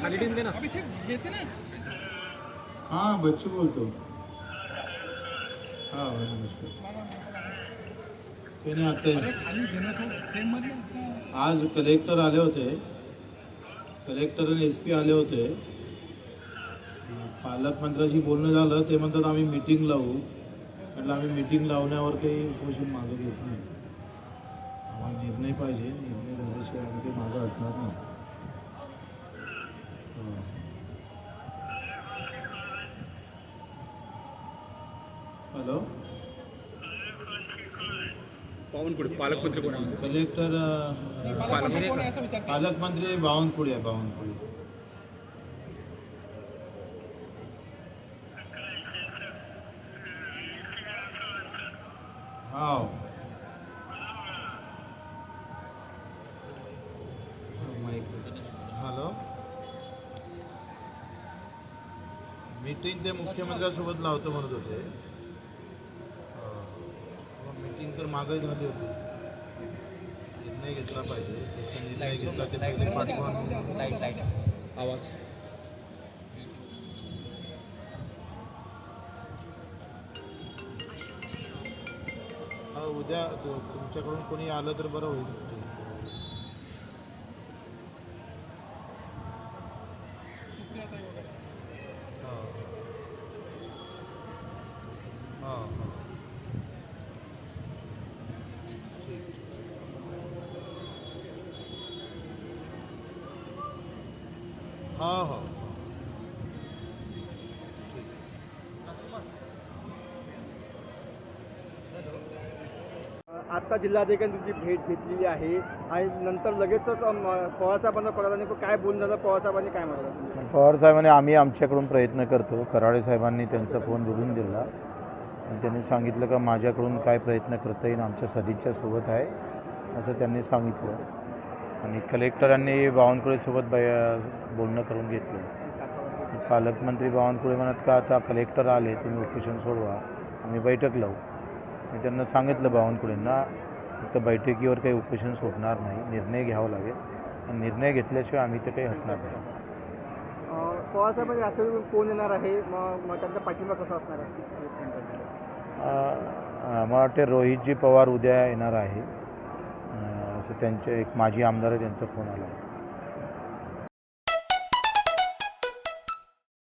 खाली टीम दे ना. हां बच्चू बोलतो. हां नमस्कार. त्याने आता आज कलेक्टर आले होते. कलेक्टर आणि एस पी आले होते. पालकमंत्र्याशी बोलणं झालं ते म्हणतात आम्ही मिटिंग लावू. म्हटलं आम्ही मिटिंग लावण्यावर काही उपोषण मागं घेत नाही. आम्हाला निर्णय पाहिजे निर्णय झाल्याशिवाय आम्ही काही मागं हटणार नाही. हॅलो. बावनकुळे पालकमंत्री कोण आहे? कलेक्टर अ, पालकमंत्री बावनकुळे आहे बावनकुळे. हो हॅलो. मीटिंग ते मुख्यमंत्र्यासोबत लावतो म्हणत होते. मागे झाली होती. निर्णय घेतला पाहिजे. जसं निर्णय घेतला ते पहिले पाठवा. आवाज. हा, उद्या तु- तुमच्याकडून कोणी आलं तर बरं होईल. हा हा. आता जिल्हाधिकाऱ्यांनी तुमची भेट घेतलेली आहे आणि नंतर लगेचच पवारसाहेबांना कळालं काय बोलणं झालं पवारसाहेबांनी काय म्हटलं पवार साहेबांनी आम्ही आमच्याकडून प्रयत्न करतो. कराळे साहेबांनी त्यांचा फोन जोडून दिला. आणि त्यांनी सांगितलं का माझ्याकडून काय प्रयत्न करता येईल आमच्या सदिच्छा सोबत आहे असं त्यांनी सांगितलं. आणि कलेक्टरांनी बावनकुळेसोबत बै बोलणं करून घेतलं. पालकमंत्री बावनकुळे म्हणत का आता कलेक्टर आले तुम्ही उपोषण सोडवा. आम्ही बैठक लावू. मी त्यांना सांगितलं बावनकुळेंना फक्त बैठकीवर काही उपोषण सोडणार नाही निर्णय घ्यावा लागेल. आणि निर्णय घेतल्याशिवाय आम्ही ते काही हटणार नाही. अं, पवारसाहेबांनी राष्ट्रवादीकडून कोण येणार आहे? मग त्यांचा पाठिंबा कसा असणार आहे? मला वाटते रोहितजी पवार उद्या येणार आहे. त्यांचे एक माजी आमदार आहे त्यांचा फोन आला.